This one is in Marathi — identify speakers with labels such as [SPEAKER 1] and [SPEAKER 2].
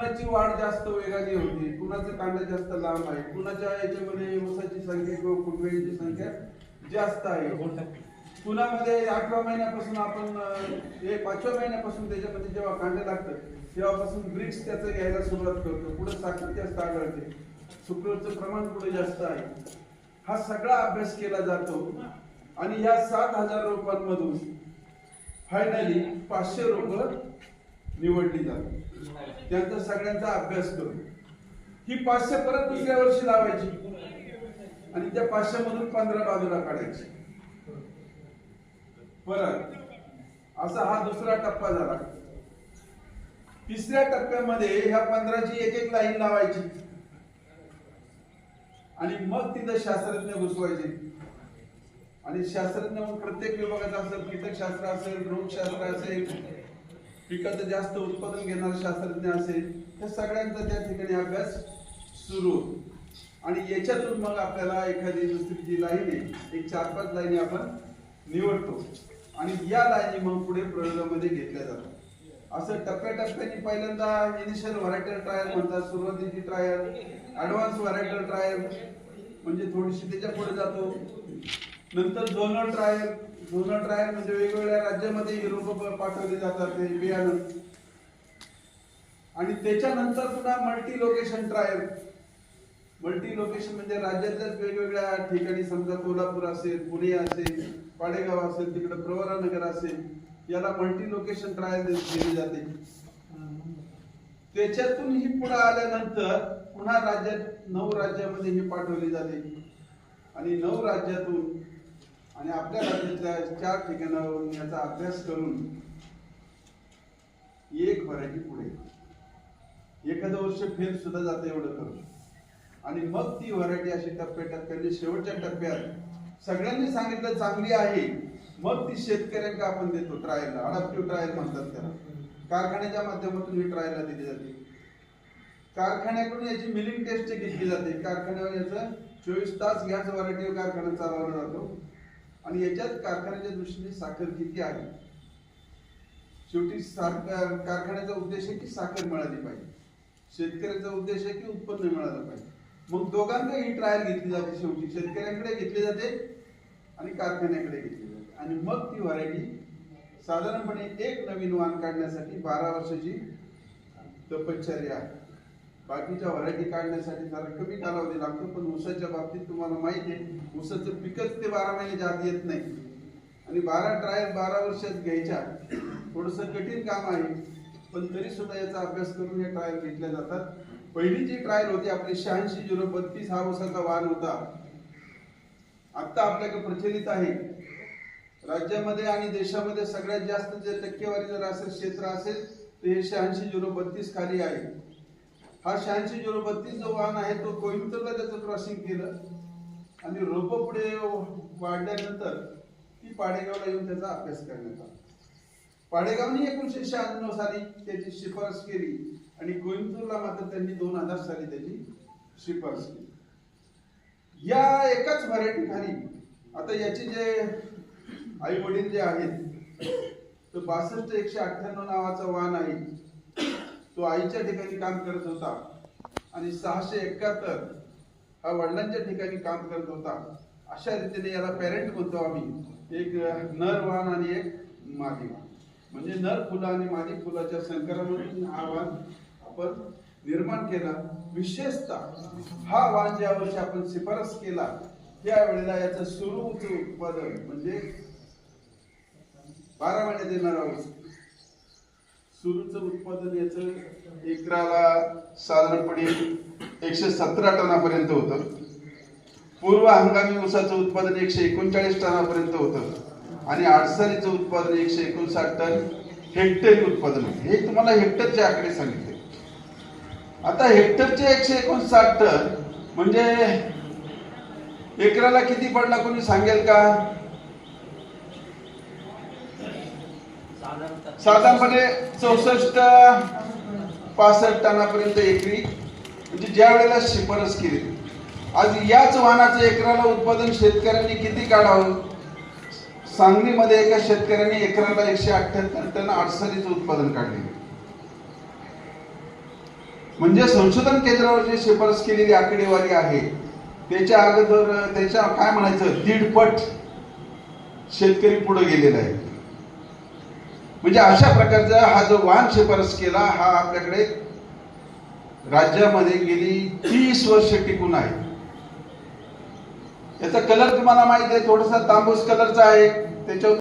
[SPEAKER 1] कुणाची वाढ जास्त वेगाने होती कुणाचं कांड जास्त लांब आहे कुणाच्या याच्यामध्ये वसाची संख्या किंवा फुटवेळीची संख्या जास्त आहे? कुणामध्ये आठव्या महिन्यापासून आपण हे पाचव्या महिन्यापासून त्याच्यामध्ये जेव्हा कांड लागतं तेव्हापासून ब्रिक्स त्याचं घ्यायला सुरुवात करतो. पुढे साखर जास्त आढळते सुक्रोजचं प्रमाण पुढे जास्त आहे. हा सगळा अभ्यास केला जातो. आणि या सात हजार रोपांमधून फायनली पाचशे रोप निवडली जातात. त्यांचा सगळ्यांचा अभ्यास करून ही पाचशे परत दुसऱ्या वर्षी लावायची. आणि त्या पाचशे मधून पंधरा बाजूला काढायची. परत असा हा दुसरा टप्पा झाला. तिसऱ्या टप्प्यामध्ये ह्या पंधराची एक एक लाईन लावायची. आणि मग तिथं शास्त्रज्ञ घुसवायचे. आणि शास्त्रज्ञ मग प्रत्येक विभागाचा असेल कीटकशास्त्र असेल रोगशास्त्र असेल पिकाचं जास्त उत्पादन घेणारे शास्त्रज्ञ असेल त्या सगळ्यांचा त्या ठिकाणी अभ्यास सुरू. होतो आणि याच्यातून मग आपल्याला एखादी दुसरी जी लाईन आहे एक चार पाच लाईनी आपण निवडतो. आणि या लाईनी मग पुढे प्रयोगामध्ये घेतल्या जातात. असं टप्प्याटप्प्याने पहिल्यांदा इनिशियल व्हरायटल ट्रायल म्हणतात सुरुवातीची ट्रायल ऍडव्हान्स व्हरायटल ट्रायल म्हणजे थोडीशी त्याच्या पुढे जातो. नंतर झोनल ट्रायल झोनल ट्रायल म्हणजे वेगवेगळ्या राज्यामध्ये ही रोपं पाठवली जातात ते बियाणं. आणि त्याच्यानंतर पुन्हा multi location trial multi location म्हणजे राज्यातल्याच वेगवेगळ्या ठिकाणी समजा कोल्हापूर असेल पुणे असेल पाडेगाव असेल तिकडे प्रवरानगर असेल याला मल्टी लोकेशन ट्रायल दिली जाते. त्याच्यातून ही पुढे आल्यानंतर पुन्हा राज्यात नऊ राज्यामध्ये ही पाठवली जाते. आणि नऊ राज्यातून आणि आपल्या राज्यातल्या चार ठिकाणावरून याचा अभ्यास करून एक व्हरायटी पुढे. एखादं वर्ष फेल सुद्धा जातं एवढं करून. आणि मग ती व्हरायटी अशी टप्प्याटप्प्याने शेवटच्या टप्प्यात सगळ्यांनी सांगितलं चांगली आहे. मग ती शेतकऱ्यांना आपण देतो ट्रायलला अडॅप्टिव्ह ट्रायल म्हणतात त्याला. कारखान्याच्या माध्यमातून ही ट्रायलला दिली जाते. कारखान्याकडून याची मिलिंग टेस्ट घेतली जाते. कारखान्यावर याचं चोवीस तास गॅस व्हरायटी कारखाना चालवला जातो. आणि याच्यात कारखान्याच्या दृष्टीने साखर किती आहे? शेवटी साखर कारखान्याचा उद्देश आहे की साखर मिळाली पाहिजे. शेतकऱ्याचा उद्देश आहे की उत्पन्न मिळालं पाहिजे. मग दोघांकडे ही ट्रायल घेतली जाते शेवटी. शेतकऱ्यांकडे घेतली जाते आणि कारखान्याकडे घेतली जाते. आणि मग ती व्हरायटी साधारणपणे एक नवीन वाण काढण्यासाठी बारा वर्षाची तपश्चर्या आहे. बाकीच्या व्हरायटी काढण्यासाठी जरा कमी कालावधी लागतो पण ऊसाच्या बाबतीत तुम्हाला माहिती आहे ऊसाचं पिकच ते बारा महिन्याच्या आत येत नाही. आणि बारा ट्रायल बारा वर्षात घ्यायच्या थोडस कठीण काम आहे पण तरी सुद्धा याचा अभ्यास करून हे ट्रायल घेतल्या जातात. पहिली जी ट्रायल होती आपली शहाऐंशी झिरो बत्तीस हा ऊसाचा वाण होता. आत्ता आपल्याकडे प्रचलित आहे. राज्यामध्ये आणि देशामध्ये सगळ्यात जास्त जे टक्केवारी जर असेल क्षेत्र असेल तर हे शहाऐंशी झिरो बत्तीस खाली आहे. हा शहाऐंशी झिरो बत्तीस जो वाहन आहे तो कोइंबतूरला त्याचं क्रॉसिंग केलं. आणि रोप पुढे वाढल्यानंतर ती पाडेगावला येऊन त्याचा अभ्यास करण्यात आला. पाडेगावने एकोणीसशे शहाण्णव साली त्याची शिफारस केली आणि कोइंबतूरला मात्र त्यांनी दोन हजार साली त्याची शिफारस केली. या एकाच व्हरायटी खाली आता याचे जे आई वडील जे आहेत तर बासष्ट एकशे अठ्ठ्याण्णव नावाचा वाहन आईच्या ठिकाणी काम करत होता. आणि सहाशे एकाहत्तर हा वडिलांच्या ठिकाणी काम करत होता. अशा रीतीने याला पॅरेंट म्हणतो आम्ही. एक नर वाहन आणि एक मादी वाहन. म्हणजे नर फुलं आणि मादी फुलाच्या संक्रमण हा वाहन आपण निर्माण केला. विशेषतः हा वाहन ज्या वर्षी आपण शिफारस केला त्यावेळेला याचं सुरूच उत्पादन म्हणजे बारा महिन्यात देणारा ऊस. सुरूचं उत्पादन याचं एकराला साधारणपणे एकशे सतरा टनापर्यंत होतं. पूर्व हंगामी ऊसाचं उत्पादन एकशे एकोणचाळीस टनापर्यंत होतं. आणि आडसारीचं उत्पादन एकशे एकोणसाठ टन हेक्टरी उत्पादन हे तुम्हाला हेक्टरचे आकडे सांगितले. आता हेक्टरचे एकशे एकोणसाठ टन म्हणजे एकराला किती पडला कोणी सांगेल का? साधारणपणे चौसष्ट पासष्ट टनापर्यंत एकरी म्हणजे ज्या वेळेला शिफारस केली. आज याच वाहनाचं एकराला उत्पादन शेतकऱ्यांनी किती काढावं? सांगलीमध्ये एका शेतकऱ्यांनी एकराला एकशे अठ्ठ्याहत्तर टन अडसरीचं उत्पादन काढले. म्हणजे संशोधन केंद्रावर जी शिफारस केलेली आकडेवारी आहे त्याच्या अगोदर त्याच्या काय म्हणायचं? दीडपट शेतकरी पुढे गेलेला आहे म्हणजे अशा प्रकारचा हा जो वाहन शिफारस केला हा आपल्याकडे राज्यामध्ये गेली तीस वर्ष टिकून आहे. याचा कलर तुम्हाला माहिती आहे थोडासा तांबूस कलरचा आहे त्याच्यावर